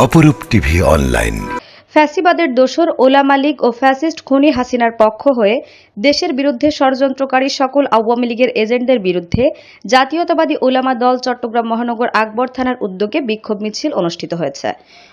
অপরূপ TV online. ফ্যাসিবাদের দোসর ওলা মালিক ও ফ্যাসিস্ট খুনি হাসিনার পক্ষ হয়ে দেশের বিরুদ্ধে ষড়যন্ত্রকারী সকল আওয়ামী লীগের এজেন্টদের বিরুদ্ধে জাতীয়তাবাদী ওলামা দল চট্টগ্রাম মহানগর আকবর থানার উদ্যোগে বিক্ষোভ মিছিল অনুষ্ঠিত হয়েছে।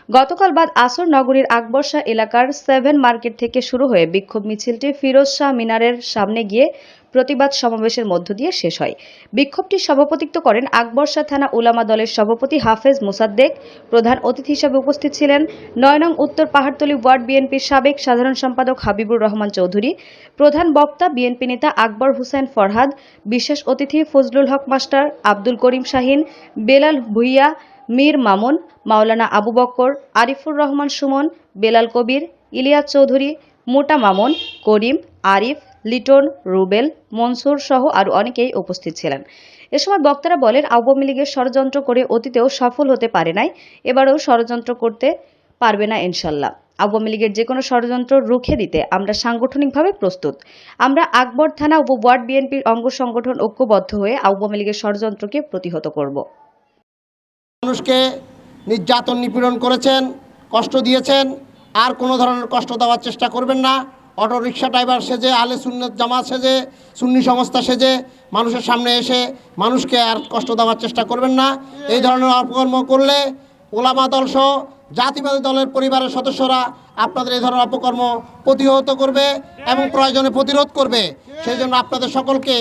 গতকাল বাদ আসর নগরীর আকবর শাহ এলাকার সেভেন মার্কেট থেকে শুরু হয়ে বিক্ষোভ মিছিলটি ফিরোজ শাহ মিনারের সামনে গিয়ে প্রতিবাদ সমাবেশের মধ্য দিয়ে শেষ হয়। বিক্ষোভটি সভাপতিত্ব করেন আকবর শাহ থানা উলামা দলের সভাপতি হাফেজ মুসাদ্দেক। প্রধান অতিথি হিসেবে উপস্থিত ছিলেন নয় নং উত্তর পাহাড়তলী ওয়ার্ড বিএনপির সাবেক সাধারণ সম্পাদক হাবিবুর রহমান চৌধুরী। প্রধান বক্তা বিএনপি নেতা আকবর হুসেন ফরহাদ। বিশেষ অতিথি ফজলুল হক মাস্টার, আব্দুল করিম শাহিন, বেলাল ভুইয়া, মীর মামুন, মাওলানা আবু বক্কর, আরিফুর রহমান সুমন, বেলাল কবির, ইলিয়াস চৌধুরী, মোটা মামুন, করিম, আরিফ লিটন, রুবেল, মনসুর সহ আরও অনেকেই উপস্থিত ছিলেন। এ সময় বক্তারা বলেন, আওয়ামী লীগের ষড়যন্ত্র করে অতীতেও সফল হতে পারে নাই, এবারেও ষড়যন্ত্র করতে পারবে না ইনশাল্লাহ। আওয়ামী লীগের যে কোনো ষড়যন্ত্র রুখে দিতে আমরা সাংগঠনিকভাবে প্রস্তুত। আমরা আকবর থানা উপ ওয়ার্ড বিএনপির অঙ্গ সংগঠন ঐক্যবদ্ধ হয়ে আওয়ামী লীগের ষড়যন্ত্রকে প্রতিহত করব। মানুষকে নির্যাতন নিপীড়ন করেছেন, কষ্ট দিয়েছেন, আর কোনো ধরনের কষ্ট দেওয়ার চেষ্টা করবেন না। অটো রিক্সা ড্রাইভার সেজে আলে সুন্নত জামাত সেজে, সুন্নি সংস্থা সেজে মানুষের সামনে এসে মানুষকে আর কষ্ট দেওয়ার চেষ্টা করবেন না। এই ধরনের অপকর্ম করলে ওলামা দল সহ জাতিবাদী দলের পরিবারের সদস্যরা আপনাদের এই ধরনের অপকর্ম প্রতিহত করবে এবং প্রয়োজনে প্রতিরোধ করবে। সেই জন্য আপনাদের সকলকে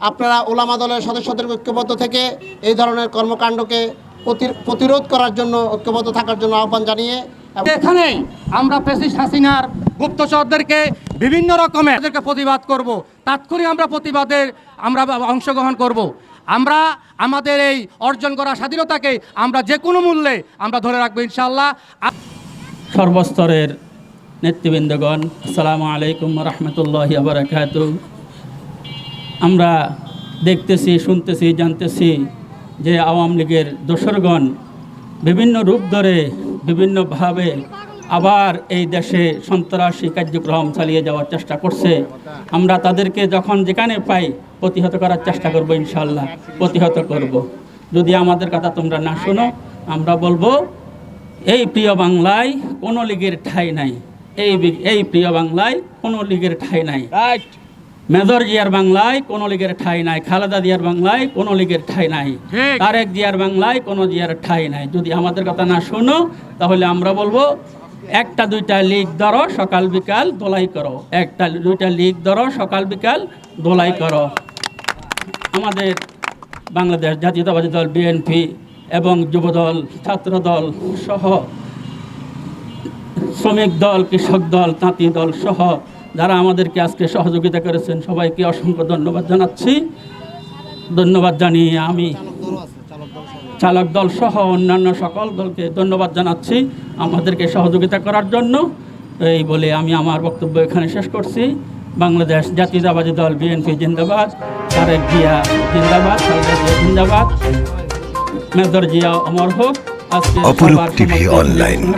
আপনারা ওলামা দলের সদস্যদের ঐক্যবদ্ধ থেকে এই ধরনের কর্মকাণ্ডকে প্রতি- প্রতিরোধ করার জন্য ঐক্যবদ্ধ থাকার জন্য আহ্বান জানিয়ে এখানেই আমরা প্রেসিস হাসিনার গুপ্তচরদেরকে বিভিন্ন রকমের এদেরকে প্রতিবাদ করব। তাৎক্ষণিক আমরা প্রতিবাদের আমরা অংশগ্রহণ করব। আমরা আমাদের এই অর্জন করা স্বাধীনতাকে আমরা যে কোনো মূল্যে আমরা ধরে রাখব ইনশাল্লাহ সর্বস্তরের নেতৃবৃন্দগণ, আসসালামু আলাইকুম রহমতুল্লাহ আবরাকাত আমরা দেখতেছি, শুনতেছি, জানতেছি যে আওয়ামী লীগের দোসরগণ বিভিন্ন রূপ ধরে, বিভিন্নভাবে আবার এই দেশে সন্ত্রাসী কার্যক্রম চালিয়ে যাওয়ার চেষ্টা করছে। আমরা তাদেরকে যখন যেখানে পাই প্রতিহত করার চেষ্টা করব ইনশাল্লাহ প্রতিহত করব। যদি আমাদের কথা তোমরা না শোনো আমরা বলব এই প্রিয় বাংলায় কোনো লীগের ঠাঁই নাই। এই এই প্রিয় বাংলায় কোনো লীগের ঠাঁই নাই। মেজর জিয়ার বাংলায় কোনো লীগের ঠাঁই নাই। খালেদা জিয়ার বাংলায় কোনো লীগের ঠাঁই নাই। তারেক জিয়ার বাংলায় কোনো জিয়ার ঠাঁই নাই। যদি আমাদের কথা না শোনো তাহলে আমরা বলব একটা, দুইটা লীগ ধরো, সকাল, বিকাল দোলাই করো। একটা, দুইটা লীগ ধরো, সকাল, বিকাল দোলাই করো। আমাদের বাংলাদেশ জাতীয়তাবাদী দল, বিএনপি এবং যুবদল, ছাত্রদল সহ শ্রমিক দল, কৃষক দল, তাঁতি দল সহ যারা আমাদেরকে আজকে সহযোগিতা করেছেন, সবাইকে অসংখ্য ধন্যবাদ জানাচ্ছি। ধন্যবাদ জানিয়ে আমি চালক দল সহ অন্যান্য সকল দলকে ধন্যবাদ জানাচ্ছি আমাদেরকে সহযোগিতা করার জন্য। এই বলে আমি আমার বক্তব্য এখানে শেষ করছি। বাংলাদেশ জাতীয়তাবাদী দল বিএনপি জিন্দাবাদ তারেক জিয়া জিন্দাবাদ খালেদা জিয়া জিন্দাবাদ। মেজর জিয়া অমর হোক। আজকে অপরূপ টিভি অনলাইন।